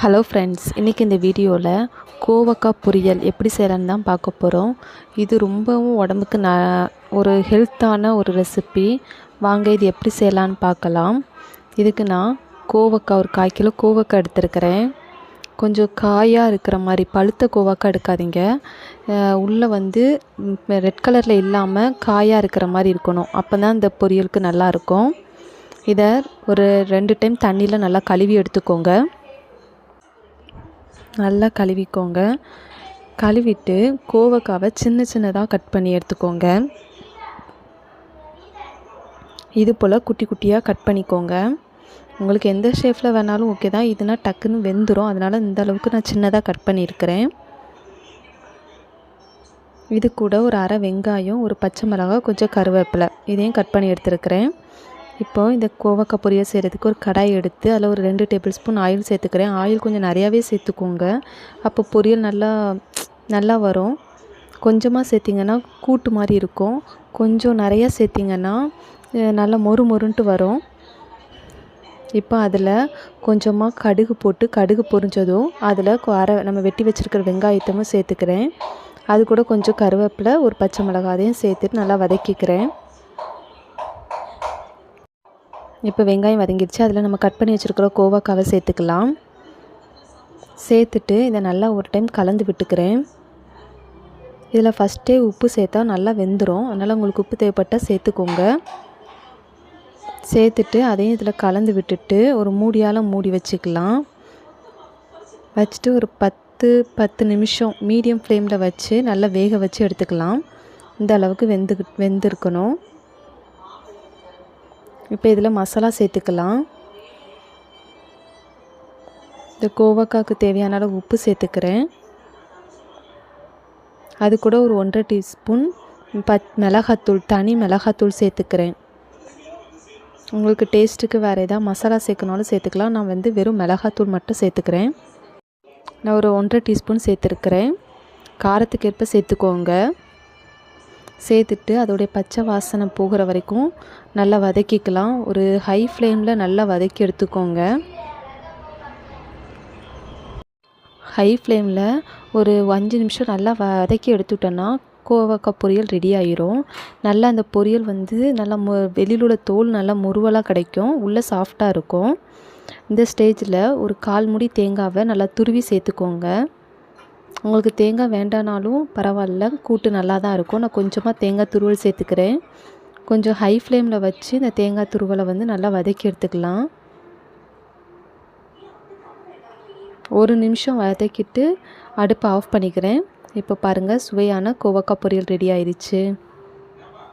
Hello friends இன்றைக்கி இந்த வீடியோவில் கோவக்காய் பொரியல் எப்படி செய்யலான்னு தான் பார்க்க போகிறோம் இது ரொம்பவும் உடம்புக்கு ந ஒரு ஹெல்த்தான ஒரு ரெசிபி வாங்க இது எப்படி செய்யலான்னு பார்க்கலாம். இதுக்கு நான் கோவக்காய் ஒரு கால் கிலோ கோவக்காய் எடுத்துருக்கிறேன். கொஞ்சம் காயாக இருக்கிற மாதிரி பழுத்த கோவக்காய் எடுக்காதீங்க. உள்ளே வந்து ரெட் கலரில் இல்லாமல் காயாக இருக்கிற மாதிரி இருக்கணும். அப்போ தான் இந்த பொரியலுக்கு நல்லாயிருக்கும் இதை ஒரு ரெண்டு டைம் தண்ணியில் நல்லா கழுவி எடுத்துக்கோங்க. நல்லா கழுவிக்கோங்க. கழுவிட்டு கோவக்காவை சின்ன சின்னதாக கட் பண்ணி எடுத்துக்கோங்க. இது போல் குட்டி குட்டியாக கட் பண்ணிக்கோங்க. உங்களுக்கு எந்த ஷேஃபில் வேணாலும் ஓகே தான். இதுனா டக்குன்னு வெந்துடும் அதனால் இந்த அளவுக்கு நான் சின்னதாக கட் பண்ணியிருக்கிறேன். இது கூட ஒரு அரை வெங்காயம் ஒரு பச்சை மிளகாய் கொஞ்சம் கருவேப்பிலை இதையும் கட் பண்ணி எடுத்துருக்கிறேன். இப்போது இந்த கோவக்காய் பொரியல் செய்கிறதுக்கு ஒரு கடாய் எடுத்து அதில் ஒரு ரெண்டு டேபிள் ஸ்பூன் ஆயில் சேர்த்துக்கிறேன். ஆயில் கொஞ்சம் நிறையாவே சேர்த்துக்கோங்க. அப்போ பொரியல் நல்லா நல்லா வரும். கொஞ்சமாக சேர்த்திங்கன்னா கூட்டு மாதிரி இருக்கும். கொஞ்சம் நிறையா சேர்த்திங்கன்னா நல்லா மொறு மொறுன்ட்டு வரும். இப்போ அதில் கொஞ்சமாக கடுகு போட்டு கடுகு பொரிஞ்சதும் அதில் அரை நம்ம வெட்டி வச்சுருக்கிற வெங்காயத்தமும் சேர்த்துக்கிறேன். அது கூட கொஞ்சம் கருவேப்பிலை ஒரு பச்சை மிளகாதையும் சேர்த்துட்டு நல்லா வதக்கிக்கிறேன். இப்போ வெங்காயம் வதங்கிடுச்சு. அதில் நம்ம கட் பண்ணி வச்சுருக்கிற கோவாக்காவை சேர்த்துக்கலாம். சேர்த்துட்டு இதை நல்லா ஒரு டைம் கலந்து விட்டுக்கிறேன். இதில் ஃபஸ்ட்டே உப்பு சேர்த்தா நல்லா வெந்துடும் அதனால் உங்களுக்கு உப்பு தேவைப்பட்டால் சேர்த்துக்கோங்க. சேர்த்துட்டு அதையும் இதில் கலந்து விட்டுட்டு ஒரு மூடியால் மூடி வச்சுக்கலாம். வச்சுட்டு ஒரு பத்து பத்து நிமிஷம் மீடியம் ஃப்ளேமில் வச்சு நல்லா வேக வச்சு எடுத்துக்கலாம். இந்த அளவுக்கு வெந்து வெந்திருக்கணும். இப்போ இதில் மசாலா சேர்த்துக்கலாம். இந்த கோவக்காவுக்கு தேவையான அளவு உப்பு சேர்த்துக்கிறேன். அது கூட ஒரு ஒன்றரை டீஸ்பூன் பத் மிளகாத்தூள் தனி மிளகாத்தூள் சேர்த்துக்கிறேன். உங்களுக்கு டேஸ்ட்டுக்கு வேறு எதாவது மசாலா சேர்க்கணாலும் சேர்த்துக்கலாம். நான் வந்து வெறும் மிளகாத்தூள் மட்டும் சேர்த்துக்கிறேன். நான் ஒரு ஒன்றரை டீஸ்பூன் சேர்த்துருக்கிறேன். காரத்துக்கு ஏற்ப சேர்த்துக்கோங்க. சேர்த்துட்டு அதோடைய பச்சை வாசனை போகிற வரைக்கும் நல்லா வதக்கிக்கலாம். ஒரு ஹை ஃப்ளேமில் நல்லா வதக்கி எடுத்துக்கோங்க. ஹை ஃப்ளேமில் ஒரு அஞ்சு நிமிஷம் நல்லா வதக்கி எடுத்துட்டோன்னா கோவக்காய் பொரியல் ரெடி ஆயிரும். நல்லா அந்த பொரியல் வந்து நல்லா மு வெளியில் உள்ள தோல் நல்லா முருவலாக கிடைக்கும். உள்ளே சாஃப்டாக இருக்கும். இந்த ஸ்டேஜில் ஒரு கால் முடி தேங்காவை நல்லா துருவி சேர்த்துக்கோங்க. உங்களுக்கு தேங்காய் வேண்டானாலும் பரவாயில்ல. கூட்டு நல்லா தான் இருக்கும். நான் கொஞ்சமாக தேங்காய் துருவல் சேர்த்துக்கிறேன். கொஞ்சம் ஹை ஃப்ளேமில் வச்சு இந்த தேங்காய் துருவலை வந்து நல்லா வதக்கி எடுத்துக்கலாம். ஒரு நிமிஷம் வதக்கிட்டு அடுப்பை ஆஃப் பண்ணிக்கிறேன். இப்போ பாருங்கள் சுவையான கோவக்காய் பொரியல் ரெடி ஆயிடுச்சு.